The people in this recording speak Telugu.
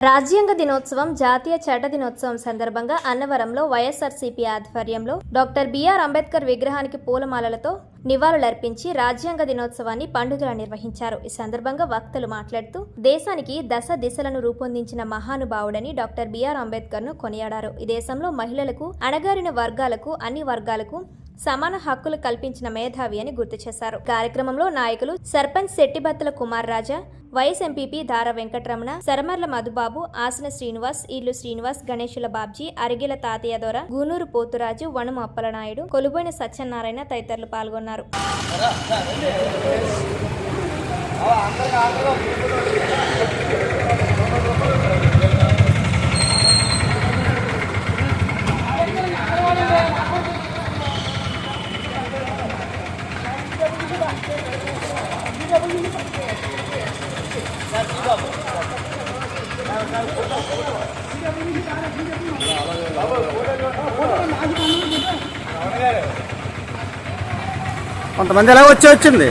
రాజ్యాంగ దినోత్సవం జాతీయ చట్ట దినోత్సవం సందర్భంగా అన్నవరంలో వైఎస్ఆర్సీపీ ఆధ్వర్యంలో డాక్టర్ బిఆర్ అంబేద్కర్ విగ్రహానికి పూలమాలలతో నివాళులర్పించి రాజ్యాంగ దినోత్సవాన్ని పండుగలా నిర్వహించారు. ఈ సందర్భంగా వక్తలు మాట్లాడుతూ దేశానికి దశ దిశలను రూపొందించిన మహానుభావుడని డాక్టర్ బిఆర్ అంబేద్కర్ను కొనియాడారు. ఈ దేశంలో మహిళలకు అణగారిన వర్గాలకు అన్ని వర్గాలకు సమాన హక్కులు కల్పించిన మేధావి అని గుర్తు చేశారు. కార్యక్రమంలో నాయకులు సర్పంచ్ శెట్టిబత్తుల కుమార్ రాజా వైఎస్ ఎంపీపీ దార వెంకటరమణ సరమర్ల మధుబాబు ఆసన శ్రీనివాస్ ఇల్లు శ్రీనివాస్ గణేశుల బాబ్జీ అరిగిల తాతయ్య దొర గూనూరు పోతురాజు వణుము అప్పలనాయుడు కొలుబోయిన సత్యనారాయణ తదితరులు పాల్గొన్నారు. కొంతమంది ఎలా వచ్చి వచ్చింది?